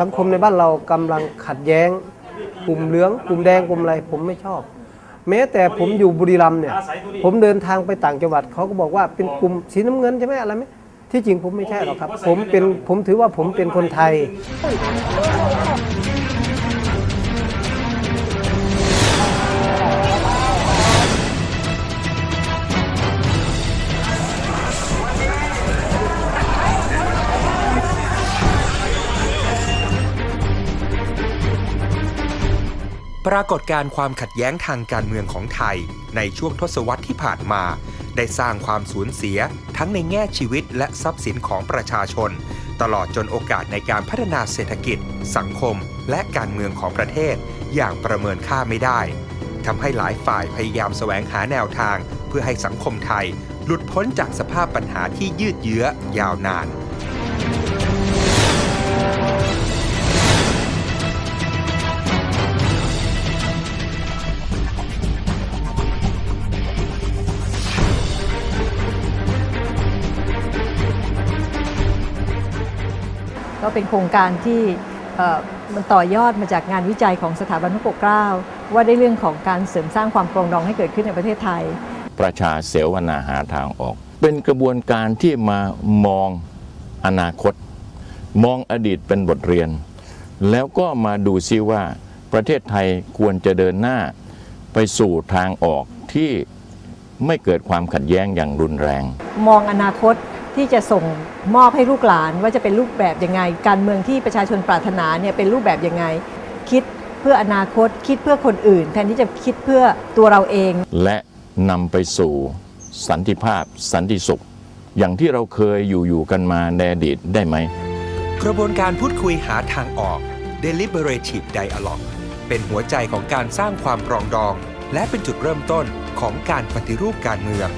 สังคมในบ้านเรากำลังขัดแย้ง กลุ่มเหลืองกลุ่มแดงกลุ่มอะไรผมไม่ชอบ แม้แต่ผมอยู่บุรีรัมย์เนี่ย ผมเดินทางไปต่างจังหวัดเขาก็บอกว่าเป็นกลุ่มสีน้ำเงินใช่ไหมอะไรไหมที่จริงผมไม่ใช่หรอกครับ ผมเป็นผมถือว่าผมเป็นคนไทย ปรากฏการความขัดแย้งทางการเมืองของไทย ในช่วงทศวรรษที่ผ่านมา ได้สร้างความสูญเสียทั้งในแง่ชีวิตและทรัพย์สินของประชาชน ตลอดจนโอกาสในการพัฒนาเศรษฐกิจ สังคม และการเมืองของประเทศ อย่างประเมินค่าไม่ได้ทำให้หลายฝ่ายพยายามแสวงหาแนวทาง เพื่อให้สังคมไทย หลุดพ้นจากสภาพปัญหาที่ยืดเยื้อยาวนาน ก็เป็นโครงการที่เอ่อมันต่อยอดมาจากงานวิจัยของสถาบันพระปกเกล้าว่าได้เรื่องของการเสริมสร้างความปรองดองให้เกิดขึ้นในประเทศไทย ประชาเสวนาหาทางออก เป็นกระบวนการที่มามองอนาคต มองอดีตเป็นบทเรียน แล้วก็มาดูซิว่าประเทศไทยควรจะเดินหน้าไปสู่ทางออกที่ไม่เกิดความขัดแย้งอย่างรุนแรง มองอนาคต ที่จะส่งมอบให้ลูกหลานว่าจะเป็นรูปแบบยังไง การเมืองที่ประชาชนปรารถนาเนี่ยเป็นรูปแบบยังไง คิดเพื่ออนาคตคิดเพื่อคนอื่น แทนที่จะคิดเพื่อตัวเราเอง และนำไปสู่สันติภาพ สันติสุข อย่างที่เราเคยอยู่อยู่กันมาในอดีตได้ไหม กระบวนการพูดคุยหาทางออก deliberative dialogue เป็นหัวใจของการสร้างความปรองดอง และเป็นจุดเริ่มต้นของการปฏิรูปการเมือง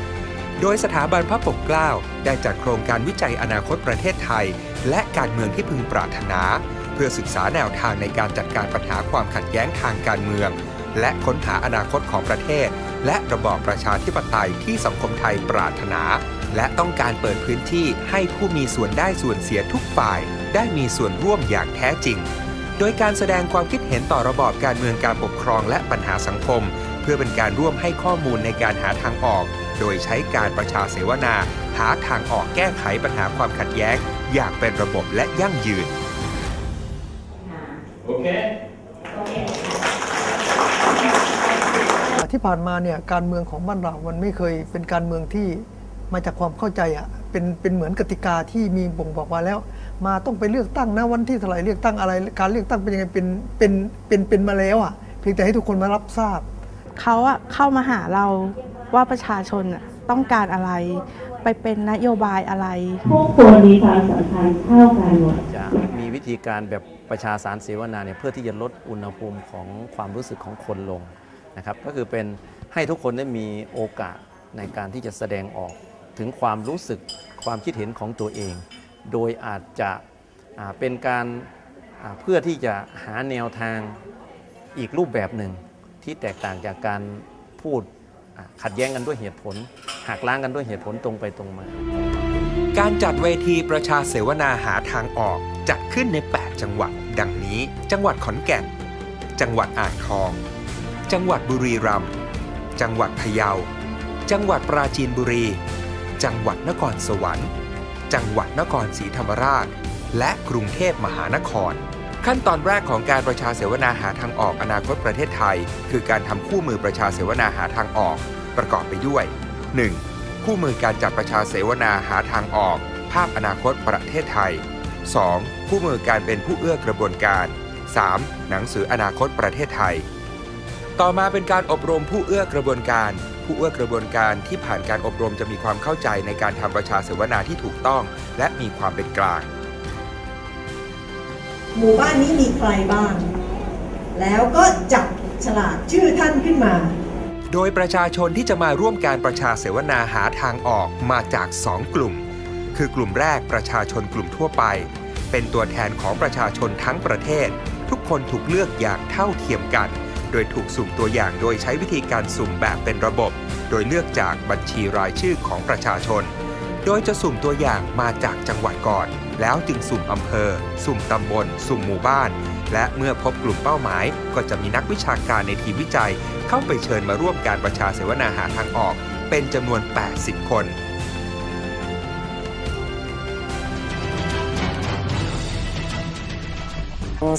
โดยสถาบันพระปกเกล้าได้จัดโครงการวิจัยอนาคตประเทศไทย และการเมืองที่พึงปรารถนา เพื่อศึกษาแนวทางในการจัดการปัญหาความขัดแย้งทางการเมือง และค้นหาอนาคตของประเทศ และระบอบประชาธิปไตยที่สังคมไทยปรารถนา และต้องการเปิดพื้นที่ให้ผู้มีส่วนได้ส่วนเสียทุกฝ่าย ได้มีส่วนร่วมอย่างแท้จริง โดยการแสดงความคิดเห็นต่อระบอบการเมืองการปกครองและปัญหาสังคม เพื่อเป็นการร่วมให้ข้อมูลในการหาทางออก โดยใช้การประชาเสวนา หาทางออกแก้ไขปัญหาความขัดแย้ง อย่างเป็นระบบและยั่งยืนที่ผ่านมาเนี่ยการเมืองของบ้านเรามันไม่เคยเป็นการเมืองที่มาจากความเข้าใจอะเป็นเป็นเหมือนกติกาที่มีบ่งบอกมาแล้ว มาต้องไปเลือกตั้งนะวันที่เท่าไหร่เลือกตั้งอะไร การเลือกตั้งเป็นยังไงเป็นเป็นเป็นเป็นมาแล้วอะเพียงแต่ให้ทุกคนมารับทราบ เขาอะเข้ามาหาเราว่าประชาชนอะต้องการอะไร ไปเป็นนโยบายอะไรทุกคนมีความสำคัญเท่ากันหมดจะมีวิธีการแบบประชาสารเสวนาเนี่ยเพื่อที่จะลดอุณหภูมิของความรู้สึกของคนลงนะครับ ก็คือเป็นให้ทุกคนได้มีโอกาสในการที่จะแสดงออกถึงความรู้สึกความคิดเห็นของตัวเอง โดยอาจจะอ่าเป็นการอ่าเพื่อที่จะหาแนวทางอีกรูปแบบหนึ่ง ที่แตกต่างจากการพูดขัดแย้งกันด้วยเหตุผลหักล้างกันด้วยเหตุผลตรงไปตรงมา การจัดเวทีประชาเสวนาหาทางออกจัดขึ้นใน 8 จังหวัด ดังนี้ จังหวัดขอนแก่น จังหวัดอ่างทอง จังหวัดบุรีรัมย์จังหวัดพะเยา จังหวัดปราจีนบุรี จังหวัดนครสวรรค์ จังหวัดนครศรีธรรมราช และกรุงเทพมหานคร ขั้นตอนแรกของการประชาเสวนาหาทางออกอนาคตประเทศไทย คือการทำคู่มือประชาเสวนาหาทางออก ประกอบไปด้วย 1. คู่มือการจัดประชาเสวนาหาทางออก ภาพอนาคตประเทศไทย 2. คู่มือการเป็นผู้เอื้อกระบวนการ 3. หนังสืออนาคตประเทศไทย ต่อมาเป็นการอบรมผู้เอื้อกระบวนการ ผู้เอื้อกระบวนการที่ผ่านการอบรมจะมีความเข้าใจในการทำประชาเสวนาที่ถูกต้อง และมีความเป็นกลาง หมู่บ้านนี้มีใครบ้าง แล้วก็จับฉลากชื่อท่านขึ้นมา โดยประชาชนที่จะมาร่วมการประชาเสวนาหาทางออกมาจาก 2 กลุ่ม คือกลุ่มแรกประชาชนกลุ่มทั่วไป เป็นตัวแทนของประชาชนทั้งประเทศ ทุกคนถูกเลือกอย่างเท่าเทียมกัน โดยถูกสุ่มตัวอย่างโดยใช้วิธีการสุ่มแบบเป็นระบบ โดยเลือกจากบัญชีรายชื่อของประชาชน โดยจะสุ่มตัวอย่างมาจากจังหวัดก่อน แล้วจึงสุ่มอำเภอ สุ่มตำบล สุ่มหมู่บ้าน และเมื่อพบกลุ่มเป้าหมาย ก็จะมีนักวิชาการในทีมวิจัย เข้าไปเชิญมาร่วมการประชาเสวนาหาทางออก เป็นจำนวน 80 คน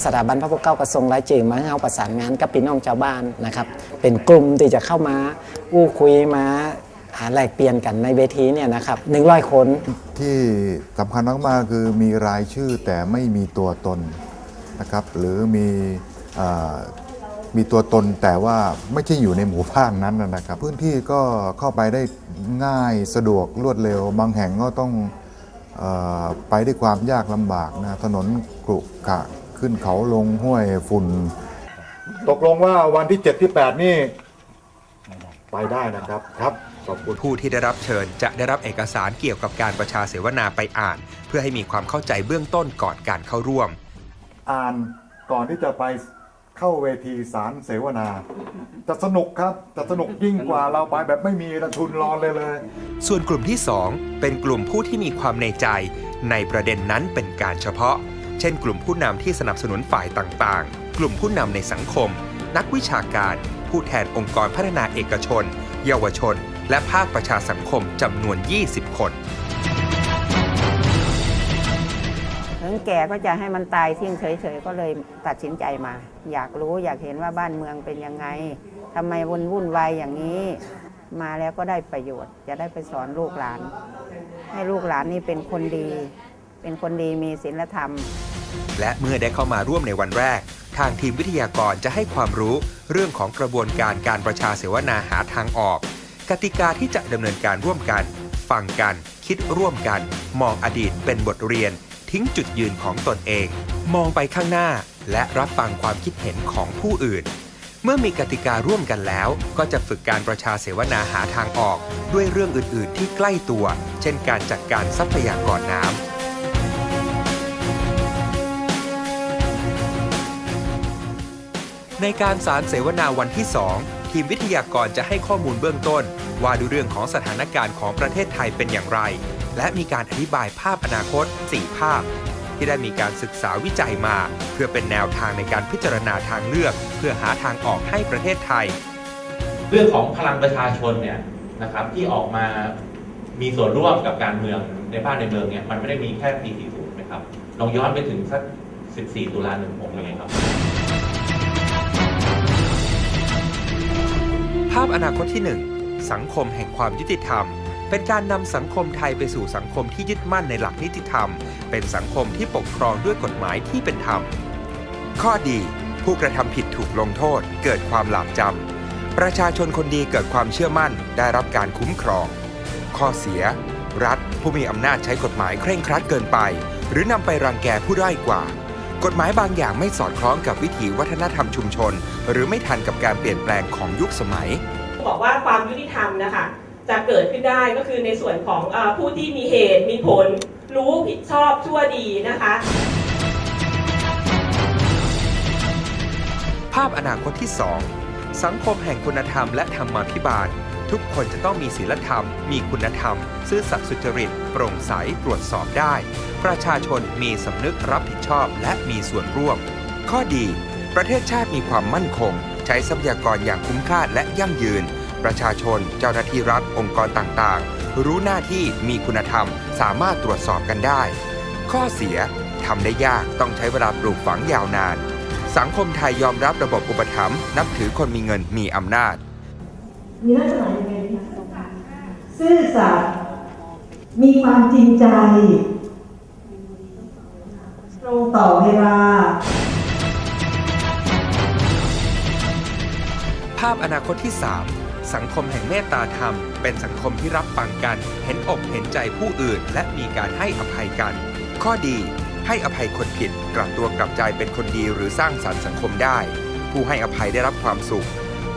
สถาบันพระปกเก้ากระทรวงรายจื่อมาให้เราประสานงานกับพี่น้องชาวบ้านนะครับ เป็นกลุ่มที่จะเข้ามาอู้คุยมา หาแลกเปลี่ยนกันในเวทีเนี่ยนะครับหนึ่งร้อยคนที่สำคัญมากๆคือมีรายชื่อแต่ไม่มีตัวตนนะครับหรือมีเอ่อมีตัวตนแต่ว่าไม่ใช่อยู่ในหมู่บ้านนั้นนะครับ พื้นที่ก็เข้าไปได้ง่ายสะดวกรวดเร็ว บางแห่งก็ต้องเออไปด้วยความยากลำบากนะถนนกรุขระขึ้นเขาลงห้วยฝุ่น ตกลงว่าวันที่ 7 ที่ 8 นี่ ไปได้นะครับครับ ขอบคุณผู้ที่ได้รับเชิญ จะได้รับเอกสารเกี่ยวกับการประชาเสวนาไปอ่าน เพื่อให้มีความเข้าใจเบื้องต้นก่อนการเข้าร่วม อ่านก่อนที่จะไปเข้าเวทีสารเสวนา จะสนุกครับ จะสนุกยิ่งกว่าเราไปแบบไม่มีทุนรอนเลยเลย ส่วนกลุ่มที่ 2 เป็นกลุ่มผู้ที่มีความในใจ ในประเด็นนั้นเป็นการเฉพาะ เช่น กลุ่มผู้นำที่สนับสนุนฝ่ายต่างๆ กลุ่มผู้นำในสังคม นักวิชาการ ผู้แทนองค์กรพัฒนาเอกชน เยาวชน และภาคประชาสังคมจำนวน 20 คนถึงแก่ก็จะให้มันตายทิ้งเฉยๆ ก็เลยตัดสินใจมา อยากรู้อยากเห็นว่าบ้านเมืองเป็นยังไงทำไมวุ่นวุ่นวายอย่างนี้ มาแล้วก็ได้ประโยชน์ จะได้ไปสอนลูกหลาน ให้ลูกหลานนี่เป็นคนดี เป็นคนดีมีศีลธรรม และเมื่อได้เข้ามาร่วมในวันแรก ทางทีมวิทยากรจะให้ความรู้เรื่องของกระบวนการการประชาเสวนาหาทางออก กติกาที่จะดำเนินการร่วมกัน ฟังกัน คิดร่วมกัน มองอดีตเป็นบทเรียน ทิ้งจุดยืนของตนเอง มองไปข้างหน้า และรับฟังความคิดเห็นของผู้อื่น เมื่อมีกติการ่วมกันแล้ว ก็จะฝึกการประชาเสวนาหาทางออก ด้วยเรื่องอื่น ๆ ที่ใกล้ตัว เช่นการจัดการทรัพยากรน้ำในการสารเสวนาวันที่ 2 ทีมวิทยากรจะให้ข้อมูลเบื้องต้น ว่าด้วยเรื่องของสถานการณ์ของประเทศไทยเป็นอย่างไร และมีการอธิบายภาพอนาคต 4 ภาพ ที่ได้มีการศึกษาวิจัยมา เพื่อเป็นแนวทางในการพิจารณาทางเลือก เพื่อหาทางออกให้ประเทศไทย เรื่องของพลังประชาชนเนี่ยนะครับที่ออกมามีส่วนร่วมกับการเมืองในบ้านในเมืองเนี่ยมันไม่ได้มีแค่ปี 40 นะครับลองย้อนไปถึงสัก 14 ตุลา16เป็นไงครับ ภาพอนาคตที่ 1 สังคมแห่งความยุติธรรม เป็นการนำสังคมไทยไปสู่สังคมที่ยึดมั่นในหลักนิติธรรม เป็นสังคมที่ปกครองด้วยกฎหมายที่เป็นธรรม ข้อดี ผู้กระทำผิดถูกลงโทษ เกิดความหลาบจำประชาชนคนดีเกิดความเชื่อมั่น ได้รับการคุ้มครอง ข้อเสีย รัฐ ผู้มีอำนาจใช้กฎหมายเคร่งครัดเกินไป หรือนำไปรังแกผู้ด้อยกว่า กฎหมายบางอย่างไม่สอดคล้องกับวิถีวัฒนธรรมชุมชน หรือไม่ทันกับการเปลี่ยนแปลงของยุคสมัย บอกว่าความยุติธรรมนะคะจะเกิดขึ้นได้ก็คือในส่วนของเออผู้ที่มีเหตุมีผล รู้ผิดชอบชั่วดีนะคะ ภาพอนาคตที่ 2 สังคมแห่งคุณธรรมและธรรมาภิบาล ทุกคนจะต้องมีศีลธรรม มีคุณธรรม ซื่อสัตย์สุจริต โปร่งใส ตรวจสอบได้ ประชาชนมีสำนึกรับผิดชอบและมีส่วนร่วม ข้อดี ประเทศชาติมีความมั่นคง ใช้ทรัพยากรอย่างคุ้มค่าและยั่งยืน ประชาชน เจ้าหน้าที่รัฐ องค์กรต่างๆ รู้หน้าที่ มีคุณธรรม สามารถตรวจสอบกันได้ ข้อเสียทำได้ยาก ต้องใช้เวลาปลูกฝังยาวนาน สังคมไทยยอมรับระบบอุปถัมภ์นับถือคนมีเงินมีอำนาจ มีลักษณะยังไงคะซื่อสัตย์มีความจริงใจ ตรงต่อเวลา ภาพอนาคตที่ 3 สังคมแห่งเมตตาธรรม เป็นสังคมที่รับฟังกัน เห็นอกเห็นใจผู้อื่น และมีการให้อภัยกัน ข้อดีให้อภัยคนผิด กลับตัวกลับใจเป็นคนดีหรือสร้างสรรค์สังคมได้ ผู้ให้อภัยได้รับความสุข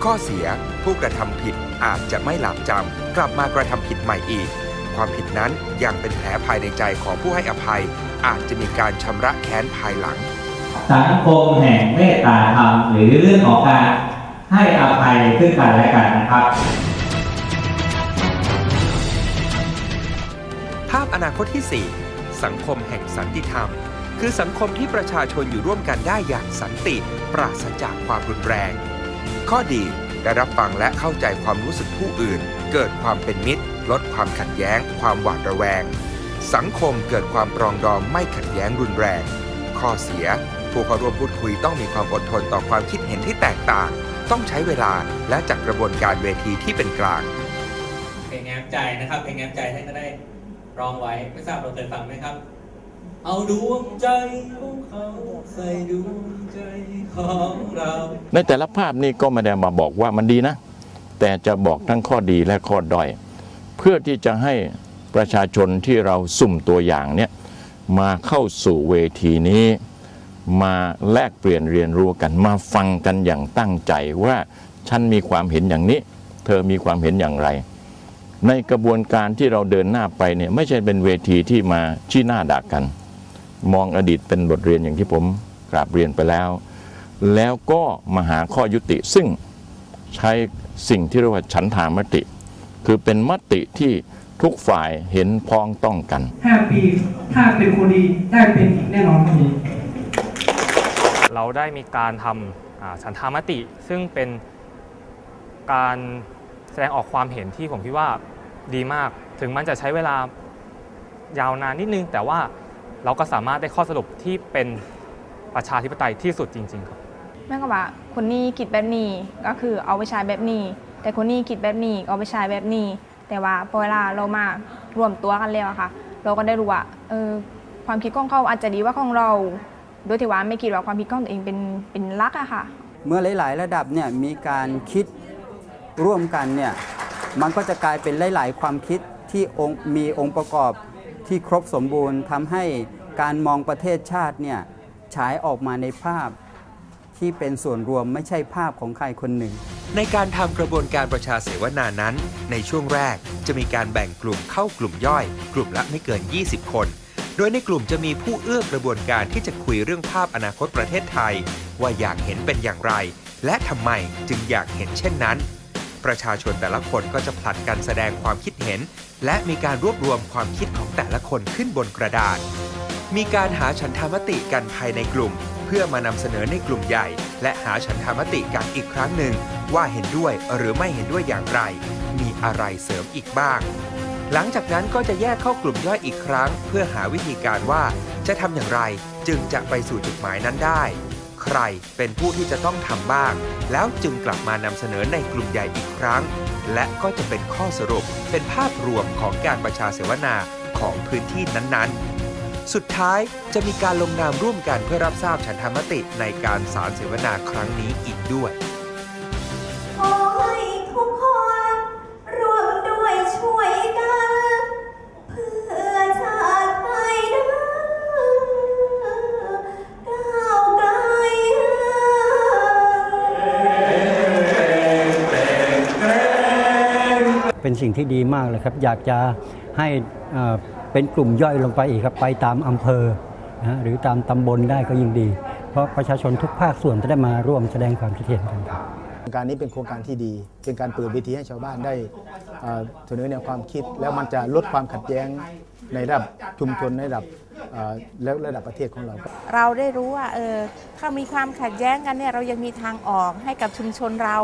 ข้อเสียผู้กระทำผิดอาจจะไม่หลาบจำกลับมากระทำผิดใหม่อีก ความผิดนั้นยังเป็นแผลภายในใจของผู้ให้อภัย อาจจะมีการชำระแค้นภายหลัง สังคมแห่งเมตตาธรรมหรือเรื่องของการให้อภัยซึ่งกันและกันนะครับ ภาพอนาคตที่ 4 สังคมแห่งสันติธรรม คือสังคมที่ประชาชนอยู่ร่วมกันได้อย่างสันติ ปราศจากความรุนแรง ข้อดีได้รับฟังและเข้าใจความรู้สึกผู้อื่น เกิดความเป็นมิตร ลดความขัดแย้ง ความหวาดระแวง สังคมเกิดความปรองดองไม่ขัดแย้งรุนแรง ข้อเสีย ผู้เข้าร่วมพูดคุยต้องมีความอดทนต่อความคิดเห็นที่แตกต่าง ต้องใช้เวลาและจัดกระบวนการเวทีที่เป็นกลางเพลงแง้มใจนะครับเพลงแง้มใจท่านก็ได้ร้องไว้ไม่ทราบเราเคยฟังไหมครับ เอาดวงใจของเขาใส่ดวงใจของเรา ในแต่ละภาพนี่ก็ไม่ได้มาบอกว่ามันดีนะ แต่จะบอกทั้งข้อดีและข้อด้อย เพื่อที่จะให้ประชาชนที่เราสุ่มตัวอย่างเนี่ยมาเข้าสู่เวทีนี้ มาแลกเปลี่ยนเรียนรู้กันมาฟังกันอย่างตั้งใจว่าฉันมีความเห็นอย่างนี้ เธอมีความเห็นอย่างไร ในกระบวนการที่เราเดินหน้าไปเนี่ยไม่ใช่เป็นเวทีที่มาชี้หน้าด่ากัน มองอดีตเป็นบทเรียนอย่างที่ผมกราบเรียนไปแล้ว แล้วก็มาหาข้อยุติ ซึ่งใช้สิ่งที่เรียกว่าฉันทามติ คือเป็นมติที่ทุกฝ่ายเห็นพ้องต้องกัน 5 ปี ถ้าเป็นคนดีได้เป็นอีกแน่นอนครับเราได้มีการทำฉันทามติ ซึ่งเป็นการแสดงออกความเห็นที่ผมคิดว่าดีมาก ถึงมันจะใช้เวลายาวนานนิดนึง แต่ว่า เราก็สามารถได้ข้อสรุปที่เป็นประชาธิปไตยที่สุดจริง ๆ ครับ แม่ก็ว่าคนนี้คิดแบบนี้ก็คือเอาไปใช้แบบนี้ แต่คนนี้คิดแบบนี้เอาไปใช้แบบนี้ แต่ว่าพอเวลาเรามารวมตัวกันแล้วอะค่ะ เราก็ได้รู้ว่าเออความคิดของเขาอาจจะดีกว่าของเราโดยที่ว่าไม่คิดว่าความคิดของตัวเองเป็นเป็นหลักอะค่ะ เมื่อหลาย ๆ ระดับเนี่ยมีการคิดร่วมกันเนี่ยมันก็จะกลายเป็นหลาย ๆ ความคิดที่องค์มีองค์ประกอบ ที่ครบสมบูรณ์ทำให้การมองประเทศชาติเนี่ยฉายออกมาในภาพที่เป็นส่วนรวมไม่ใช่ภาพของใครคนหนึ่ง ในการทำกระบวนการประชาเสวนานั้น ในช่วงแรกจะมีการแบ่งกลุ่มเข้ากลุ่มย่อย กลุ่มละไม่เกิน 20 คน โดยในกลุ่มจะมีผู้เอื้อกระบวนการที่จะคุยเรื่องภาพอนาคตประเทศไทย ว่าอยากเห็นเป็นอย่างไร และทำไมจึงอยากเห็นเช่นนั้น ประชาชนแต่ละคนก็จะผลัดกันแสดงความคิดเห็น และมีการรวบรวมความคิดของแต่ละคนขึ้นบนกระดาษ มีการหาฉันทามติกันภายในกลุ่ม เพื่อมานำเสนอในกลุ่มใหญ่ และหาฉันทามติกันอีกครั้งหนึ่ง ว่าเห็นด้วยหรือไม่เห็นด้วยอย่างไร มีอะไรเสริมอีกบ้าง หลังจากนั้นก็จะแยกเข้ากลุ่มย่อยอีกครั้ง เพื่อหาวิธีการว่าจะทำอย่างไรจึงจะไปสู่จุดหมายนั้นได้ ใครเป็นผู้ที่จะต้องทำบ้าง แล้วจึงกลับมานำเสนอในกลุ่มใหญ่อีกครั้ง และก็จะเป็นข้อสรุปเป็นภาพรวมของการประชาเสวนาของพื้นที่นั้นๆ สุดท้ายจะมีการลงนามร่วมกันเพื่อรับทราบฉันทามติในการสารเสวนาครั้งนี้อีกด้วย สิ่งที่ดีมากเลยครับ อยากจะให้เอ่อเป็นกลุ่มย่อยลงไปอีกครับ ไปตามอำเภอนะฮะหรือตามตำบลได้ก็ยิ่งดี เพราะประชาชนทุกภาคส่วนจะได้มาร่วมแสดงความคิดเห็นกันครับโครงการนี้เป็นโครงการที่ดี เป็นการเปิดเวทีให้ชาวบ้านได้เอ่อเสนอแนวความคิด แล้วมันจะลดความขัดแย้งในระดับชุมชนในระดับเอ่อแล้วระดับประเทศของเรา เราได้รู้ว่าเออถ้ามีความขัดแย้งกันเนี่ยเรายังมีทางออกให้กับชุมชนเรา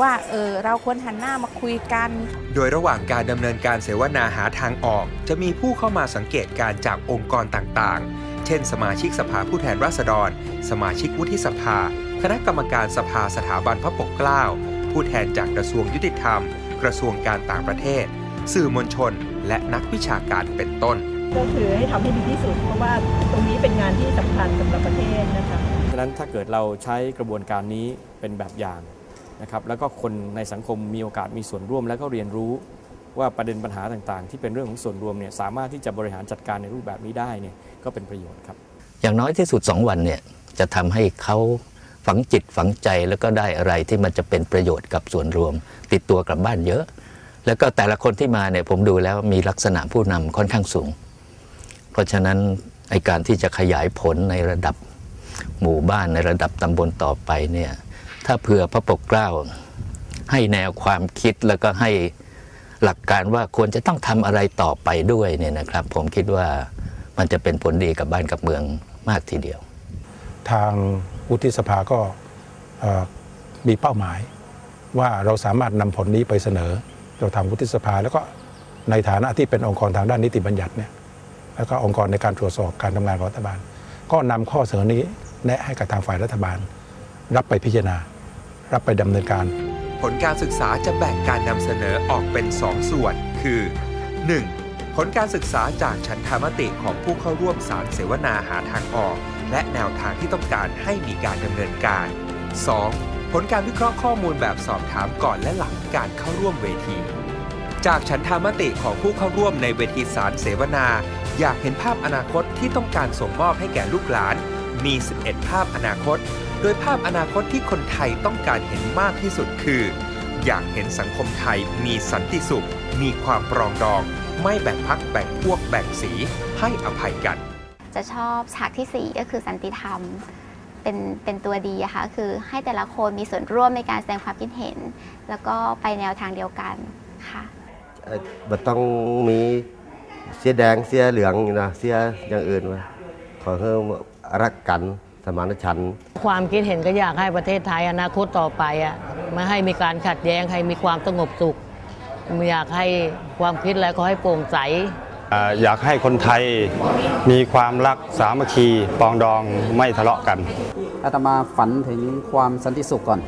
ว่าเออเราควรหันหน้ามาคุยกัน โดยระหว่างการดำเนินการเสวนาหาทางออก จะมีผู้เข้ามาสังเกตการณ์จากองค์กรต่างๆ เช่น สมาชิกสภาผู้แทนราษฎร สมาชิกวุฒิสภา คณะกรรมการสภาสถาบันพระปกเกล้า ผู้แทนจากกระทรวงยุติธรรม กระทรวงการต่างประเทศ สื่อมวลชน และนักวิชาการเป็นต้น ก็คือให้ทำให้ดีที่สุด เพราะว่าตรงนี้เป็นงานที่สำคัญสำหรับประเทศนะคะฉะนั้นถ้าเกิดเราใช้กระบวนการนี้เป็นแบบอย่าง นะครับแล้วก็คนในสังคมมีโอกาสมีส่วนร่วม แล้วก็เรียนรู้ว่าประเด็นปัญหาต่างๆ ที่เป็นเรื่องของส่วนรวมเนี่ยสามารถที่จะบริหารจัดการในรูปแบบนี้ได้เนี่ยก็เป็นประโยชน์ครับ อย่างน้อยที่สุด 2 วันเนี่ยจะทำให้เขาฝังจิตฝังใจแล้วก็ได้อะไรที่มันจะเป็นประโยชน์กับส่วนรวม ติดตัวกลับบ้านเยอะ แล้วก็แต่ละคนที่มาเนี่ยผมดูแล้วมีลักษณะผู้นำค่อนข้างสูง เพราะฉะนั้นไอการที่จะขยายผลในระดับหมู่บ้านในระดับตำบลต่อไปเนี่ย ถ้าเผื่อพระปกเกล้า ให้แนวความคิดแล้วก็ให้หลักการว่าควรจะต้องทำอะไรต่อไปด้วยเนี่ยนะครับ ผมคิดว่ามันจะเป็นผลดีกับบ้านกับเมืองมากทีเดียว ทางวุฒิสภาก็มีเป้าหมาย ว่าเราสามารถนำผลนี้ไปเสนอเราทางวุฒิสภา แล้วก็ในฐานะที่เป็นองค์กรทางด้านนิติบัญญัติเนี่ยแล้วก็องค์กรในการตรวจสอบการทำงานของรัฐบาล ก็นำข้อเสนอนี้แนะให้กับทางฝ่ายรัฐบาล รับไปพิจารณา รับไปดำเนินการ ผลการศึกษาจะแบ่งการนำเสนอออกเป็น 2 ส่วน คือ 1. ผลการศึกษาจากฉันทามติของผู้เข้าร่วมสารเสวนาหาทางออก และแนวทางที่ต้องการให้มีการดำเนินการ 2. ผลการวิเคราะห์ข้อมูลแบบสอบถามก่อนและหลังการเข้าร่วมเวที จากฉันทามติของผู้เข้าร่วมในเวทีสารเสวนา อยากเห็นภาพอนาคตที่ต้องการส่งมอบให้แก่ลูกหลาน มี 11 ภาพอนาคต โดยภาพอนาคตที่คนไทยต้องการเห็นมากที่สุดคือ อยากเห็นสังคมไทยมีสันติสุข มีความปรองดอง ไม่แบ่งพักแบ่งพวกแบ่งสีให้อภัยกัน จะชอบฉากทีสี่4 ก็คือสันติธรรมเป็นเป็นตัวดีอะค่ะคือให้แต่ละคนมีส่วนร่วมในการแสดงความคิดเห็น แล้วก็ไปแนวทางเดียวกันค่ะเอ่อบ่ต้องมีเสียแดงเสียเหลืองอยู่นะเสียอย่างอื่นวะขอให้รักกัน สมานฉันท์ความคิดเห็นก็อยากให้ประเทศไทยอนาคตต่อไปอะไม่ให้มีการขัดแย้งให้มีความสงบสุข อยากให้ความคิดอะไรก็ให้โปร่งใส อ่าอยากให้คนไทยมีความรักสามัคคีปรองดองไม่ทะเลาะกัน อาตมาฝันถึงความสันติสุขก่อน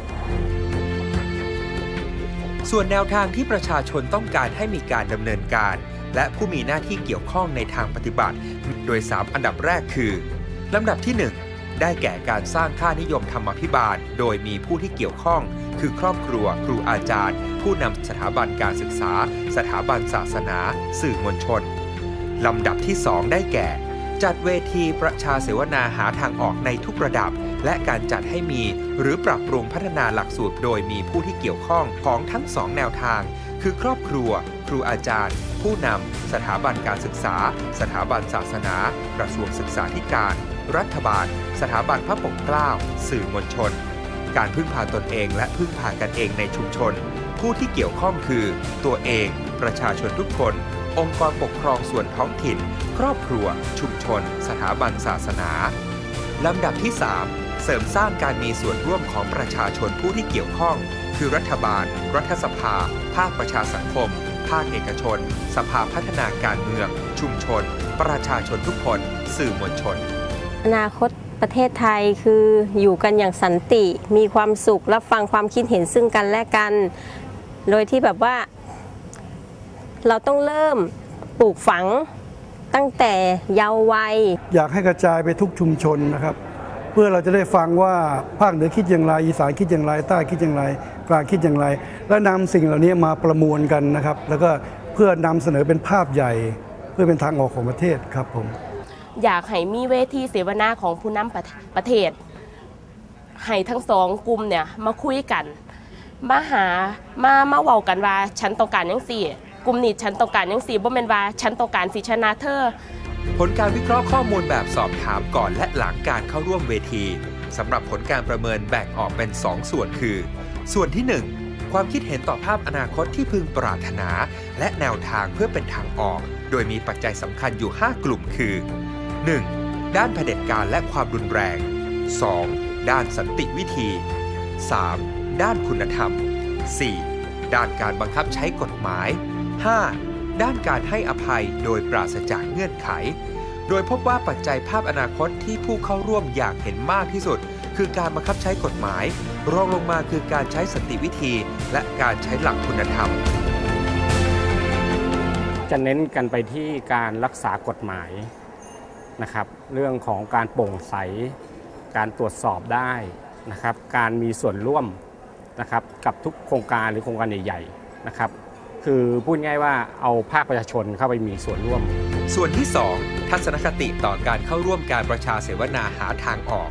ส่วนแนวทางที่ประชาชนต้องการให้มีการดำเนินการ และผู้มีหน้าที่เกี่ยวข้องในทางปฏิบัติ โดย 3 อันดับแรกคือลำดับที่ 1 ได้แก่การสร้างค่านิยมธรรมพิบาล โดยมีผู้ที่เกี่ยวข้อง คือครอบครัว ครูอาจารย์ ผู้นำสถาบันการศึกษา สถาบันศาสนา สื่อมวลชน ลำดับที่ 2 ได้แก่ จัดเวทีประชาเสวนาหาทางออกในทุกระดับ และการจัดให้มี หรือปรับปรุงพัฒนาหลักสูตร โดยมีผู้ที่เกี่ยวข้องของทั้งสองแนวทาง คือครอบครัว ครูอาจารย์ ผู้นำสถาบันการศึกษา สถาบันศาสนา กระทรวงศึกษาธิการ รัฐบาล สถาบันพระปกเกล้า สื่อมวลชน การพึ่งพาตนเองและพึ่งพากันเองในชุมชน ผู้ที่เกี่ยวข้องคือ ตัวเอง ประชาชนทุกคน องค์กรปกครองส่วนท้องถิ่น ครอบครัว ชุมชน สถาบันศาสนาลำดับที่ 3 เสริมสร้างการมีส่วนร่วมของประชาชนผู้ที่เกี่ยวข้อง คือรัฐบาล รัฐสภา ภาคประชาสังคม ภาคเอกชน สภาพัฒนาการเมือง ชุมชน ประชาชนทุกคน สื่อมวลชน อนาคตประเทศไทยคืออยู่กันอย่างสันติ มีความสุขรับฟังความคิดเห็นซึ่งกันและกัน โดยที่แบบว่า เราต้องเริ่มปลูกฝังตั้งแต่เยาว์วัย อยากให้กระจายไปทุกชุมชนนะครับ เพื่อเราจะได้ฟังว่าภาคเหนือคิดอย่างไรอีสานคิดอย่างไร ใต้คิดอย่างไร กลางคิดอย่างไร และนำสิ่งเหล่านี้มาประมวลกันนะครับ แล้วก็เพื่อนำเสนอเป็นภาพใหญ่ เพื่อเป็นทางออกของประเทศครับผม อยากให้มีเวทีเสวนาของผู้นำประประเทศให้ทั้งสองกลุ่มเนี่ยมาคุยกัน มาหามามาเว้ากันว่าฉันต้องการยังสี่กลุ่มนี้ฉันต้องการยังสี่บ่แม่นว่าฉันต้องการสิชนะเธอผลการวิเคราะห์ข้อมูลแบบสอบถามก่อนและหลังการเข้าร่วมเวทีสำหรับผลการประเมินแบ่งออกเป็น 2 ส่วนคือ ส่วนที่ 1 ความคิดเห็นต่อภาพอนาคตที่พึงปรารถนา และแนวทางเพื่อเป็นทางออก โดยมีปัจจัยสำคัญอยู่ 5 กลุ่มคือ 1. ด้านเผด็จการและความรุนแรง 2. ด้านสันติวิธี 3. ด้านคุณธรรม 4. ด้านการบังคับใช้กฎหมาย 5. ด้านการให้อภัยโดยปราศจากเงื่อนไข โดยพบว่าปัจจัยภาพอนาคตที่ผู้เข้าร่วมอยากเห็นมากที่สุด คือการบังคับใช้กฎหมาย รองลงมาคือการใช้สันติวิธี และการใช้หลักคุณธรรม จะเน้นกันไปที่การรักษากฎหมาย นะครับ เรื่องของการโปร่งใส การตรวจสอบได้นะครับ การมีส่วนร่วมนะครับกับทุกโครงการหรือโครงการใหญ่ๆนะครับ คือพูดง่ายว่าเอาภาคประชาชนเข้าไปมีส่วนร่วม ส่วนที่ 2 ทัศนคติต่อการเข้าร่วมการประชาเสวนาหาทางออก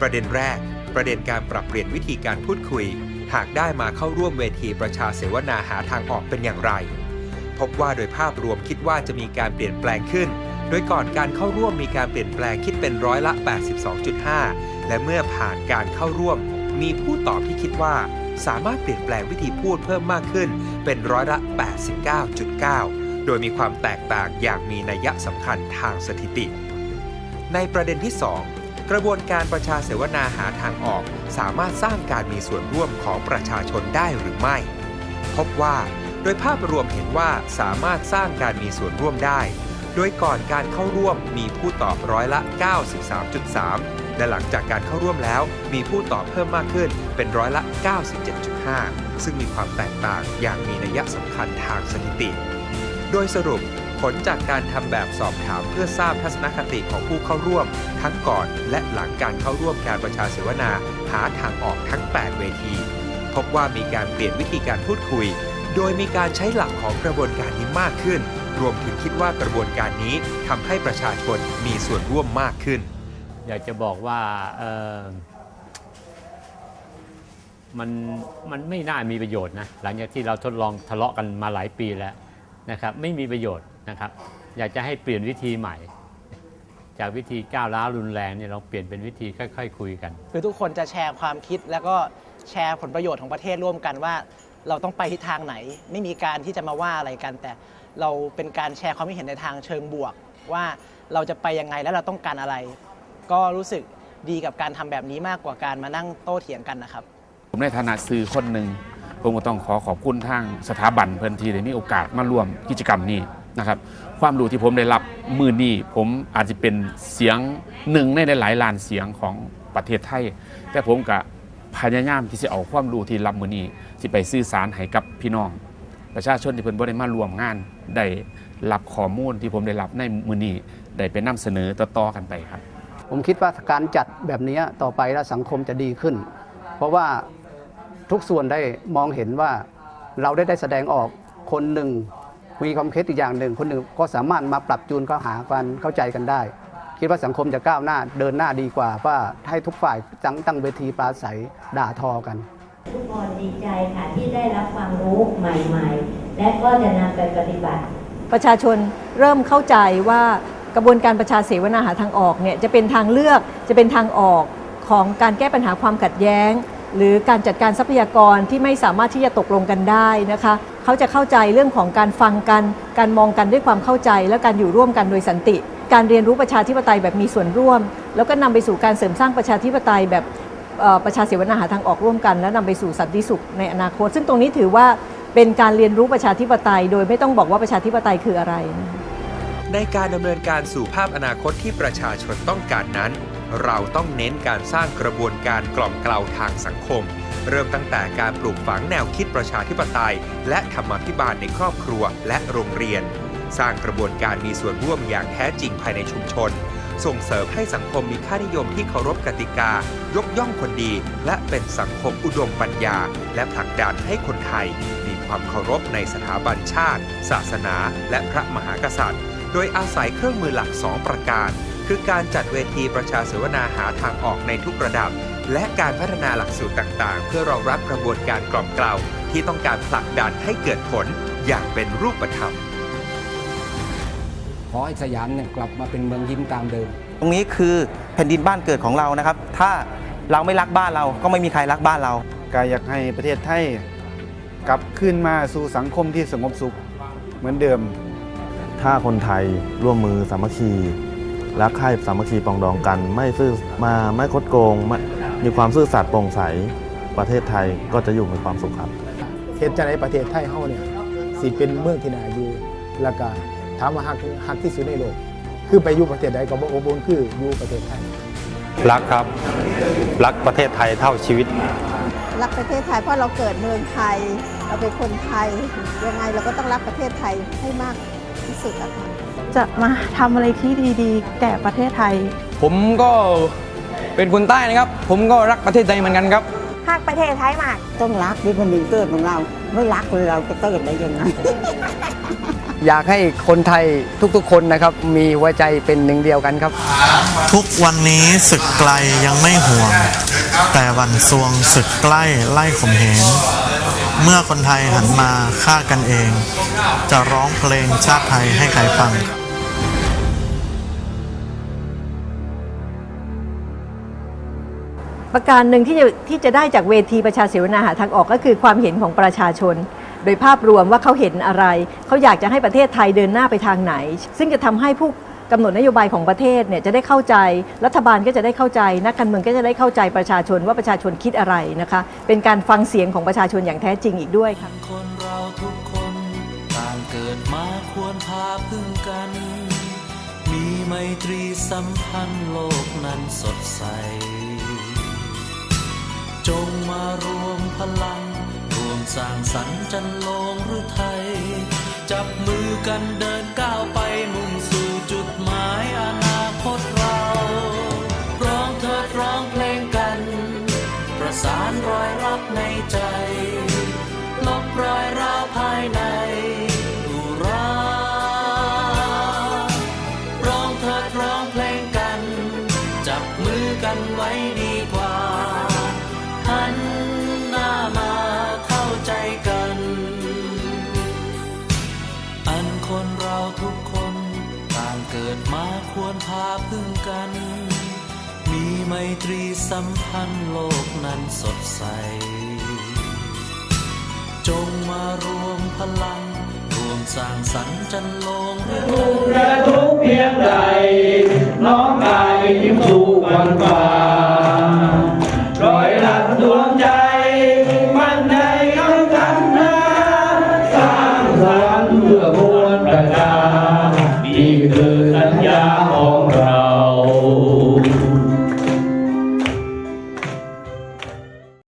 ประเด็นแรก ประเด็นการปรับเปลี่ยนวิธีการพูดคุย หากได้มาเข้าร่วมเวทีประชาเสวนาหาทางออกเป็นอย่างไร พบว่าโดยภาพรวมคิดว่าจะมีการเปลี่ยนแปลงขึ้น ดยก่อนการเข้าร่วมมีการเปลี่ยนแปลงคิดเป็นร้อยละ 82.5 และเมื่อผ่านการเข้าร่วม มีผู้ตอบที่คิดว่า สามารถเปลี่ยนแปลงวิธีพูดเพิ่มมากขึ้นเป็นร้อยละ 89.9 โดยมีความแตกต่างอย่างมีนัยสำคัญทางสถิติ ในประเด็นที่ 2กระบวนการประชาเสวนาหาทางออก สามารถสร้างการมีส่วนร่วมของประชาชนได้หรือไม่ พบว่า โดยภาพรวมเห็นว่าสามารถสร้างการมีส่วนร่วมได้ โดยก่อนการเข้าร่วมมีผู้ตอบร้อยละ 93.3 และหลังจากการเข้าร่วมแล้ว มีผู้ตอบเพิ่มมากขึ้นเป็นร้อยละ 97.5 ซึ่งมีความแตกต่างอย่างมีนัยสำคัญทางสถิติ โดยสรุปผลจากการทำแบบสอบถามเพื่อทราบทัศนคติของผู้เข้าร่วม ทั้งก่อนและหลังการเข้าร่วมการประชาเสวนาหาทางออกทั้ง 8 เวที พบว่ามีการเปลี่ยนวิธีการพูดคุย โดยมีการใช้หลักของกระบวนการนี้มากขึ้น รวมถึงคิดว่ากระบวนการนี้ทำให้ประชาชนมีส่วนร่วมมากขึ้น อยากจะบอกว่าเอ่อมันมันไม่น่ามีประโยชน์นะหลังจากที่เราทดลองทะเลาะกันมาหลายปีแล้วนะครับไม่มีประโยชน์นะครับ อยากจะให้เปลี่ยนวิธีใหม่ จากวิธีก้าวร้าวรุนแรงเนี่ยเราเปลี่ยนเป็นวิธีค่อยๆคุยกัน คือทุกคนจะแชร์ความคิดแล้วก็แชร์ผลประโยชน์ของประเทศร่วมกันว่า เราต้องไปทิศทางไหน ไม่มีการที่จะมาว่าอะไรกันแต่ เราเป็นการแชร์ความคิดเห็นในทางเชิงบวก ว่าเราจะไปยังไงและเราต้องการอะไร ก็รู้สึกดีกับการทำแบบนี้มากกว่าการมานั่งโต้เถียงกันนะครับ ผมในฐานะสื่อคนหนึ่งผมก็ต้องขอขอบคุณทางสถาบันเพื่อนที่ได้มีโอกาสมาร่วมกิจกรรมนี้นะครับความรู้ที่ผมได้รับมือนี้ผมอาจจะเป็นเสียงหนึ่งในหลายล้านเสียงของประเทศไทย แต่ผมก็พยายามที่จะเอาความรู้ที่รับมือนี้ที่ไปสื่อสารให้กับพี่น้อง ประชาชนที่เพิ่นบ่ได้มาร่วมงานได้รับข้อมูลที่ผมได้รับในมือนี้ได้ไปนำเสนอต่อๆกันไปครับ ผมคิดว่าการจัดแบบนี้ต่อไปแล้วสังคมจะดีขึ้น เพราะว่าทุกส่วนได้มองเห็นว่าเราได้ได้แสดงออกคนหนึ่งมีความคิดอีกอย่างหนึ่ง คนหนึ่งก็สามารถมาปรับจูนเข้าหากันเข้าใจกันได้ คิดว่าสังคมจะก้าวหน้าเดินหน้าดีกว่าว่าให้ทุกฝ่ายตั้งตั้งเวทีปราศัยด่าทอกัน ทุกคนดีใจค่ะที่ได้รับความรู้ใหม่ๆ และก็จะนำไปปฏิบัติ ประชาชนเริ่มเข้าใจว่ากระบวนการประชาเสวนาหาทางออกเนี่ยจะเป็นทางเลือกจะเป็นทางออกของการแก้ปัญหาความขัดแย้ง หรือการจัดการทรัพยากรที่ไม่สามารถที่จะตกลงกันได้นะคะเขาจะเข้าใจเรื่องของการฟังกัน การมองกันด้วยความเข้าใจ และการอยู่ร่วมกันโดยสันติ การเรียนรู้ประชาธิปไตยแบบมีส่วนร่วม แล้วก็นำไปสู่การเสริมสร้างประชาธิปไตยแบบ ประชาเสวนาหาทางออกร่วมกัน และนำไปสู่สันติสุขในอนาคต ซึ่งตรงนี้ถือว่าเป็นการเรียนรู้ประชาธิปไตย โดยไม่ต้องบอกว่าประชาธิปไตยคืออะไร ในการดำเนินการสู่ภาพอนาคตที่ประชาชนต้องการนั้น เราต้องเน้นการสร้างกระบวนการกล่อมเกลาทางสังคม เริ่มตั้งแต่การปลูกฝังแนวคิดประชาธิปไตย และธรรมาภิบาลในครอบครัวและโรงเรียน สร้างกระบวนการมีส่วนร่วมอย่างแท้จริงภายในชุมชน ส่งเสริมให้สังคมมีค่านิยมที่เคารพกติกา ยกย่องคนดี และเป็นสังคมอุดมปัญญา และผลักดันให้คนไทย มีความเคารพในสถาบันชาติ ศาสนา และพระมหากษัตริย์ โดยอาศัยเครื่องมือหลัก 2 ประการ คือการจัดเวทีประชาเสวนาหาทางออกในทุกระดับ และการพัฒนาหลักสูตรต่างๆ เพื่อรองรับกระบวนการกล่อมเกลาที่ต้องการผลักดันให้เกิดผลอย่างเป็นรูปธรรม อให้สยามเนี่ยกลับมาเป็นเมืองยิ้มตามเดิม ตรงนี้คือแผ่นดินบ้านเกิดของเรานะครับ ถ้าเราไม่รักบ้านเราก็ไม่มีใครรักบ้านเรากายอยากให้ประเทศไทยกลับขึ้นมาสู่สังคมที่สงบสุขเหมือนเดิม ถ้าคนไทยร่วมมือสามัคคีรักใคร่สามัคคีปรองดองกัน ไม่ซื่อมาไม่คดโกงไม่มีความซื่อสัตย์โปร่งใสประเทศไทยก็จะอยู่ในความสุขครับเฮ็ดจังไดประเทศไทยเฮาเนี่ยสิเป็นเมืองที่น่าอยู่แล้วก็ ถามว่าฮักฮักที่สุดในโลก คือไปอยู่ประเทศใดก็บ่อบอุ่นคืออยู่ประเทศไทย รักครับ รักประเทศไทยเท่าชีวิต รักประเทศไทยเพราะเราเกิดเมืองไทย เราเป็นคนไทยยังไงเราก็ต้องรักประเทศไทยให้มากที่สุดอะค่ะจะมาทำอะไรที่ดีๆ แก่ประเทศไทย ผมก็เป็นคนใต้นะครับ ผมก็รักประเทศไทยเหมือนกันครับรักประเทศไทยมาก ต้องรักที่แผ่นดินเกิดของเรา ไม่รักเราจะเกิดได้ยังไง อยากให้คนไทยทุกๆ คนนะครับ มีหัวใจเป็นหนึ่งเดียวกันครับ ทุกวันนี้ศึกไกลยังไม่ห่วง แต่วันซวงศึกใกล้ไล่ข่มเหงเมื่อคนไทยหันมาฆ่ากันเอง จะร้องเพลงชาติไทยให้ใครฟังประการหนึ่งที่จะที่จะได้จากเวทีประชาเสวนาหาทางออกก็คือความเห็นของประชาชน โดยภาพรวมว่าเขาเห็นอะไร เขาอยากจะให้ประเทศไทยเดินหน้าไปทางไหน ซึ่งจะทำให้ผู้กำหนดนโยบายของประเทศเนี่ยจะได้เข้าใจรัฐบาลก็จะได้เข้าใจ นักการเมืองก็จะได้เข้าใจประชาชนว่าประชาชนคิดอะไรนะคะ เป็นการฟังเสียงของประชาชนอย่างแท้จริงอีกด้วยค่ะคนเราทุกคนต่างเกิดมาควรพาพึ่งกัน มีไมตรีสัมพันธ์โลกนั้นสดใส จงมารวมพลัง สร้างสรรค์จันลงหรือไทย จับมือกันเดินก้าวไปมุ่งสู่จุดหมายอนาคตเรา ร้องเถิดร้องเพลงกัน ประสานรอยรักในใจ ลบรอยร้าวภายในราร้องเถิดร้องเพลงกันจับมือกันไว้ดี ไมตรีสัมพันธ์โลกนั้นสดใส จงมารวมพลัง รวมสร้างสรรค์จันลงทุกและทุกเพียงใด น้องกายยิ้มสู่วันฟ้าร้อยลันดวงใจ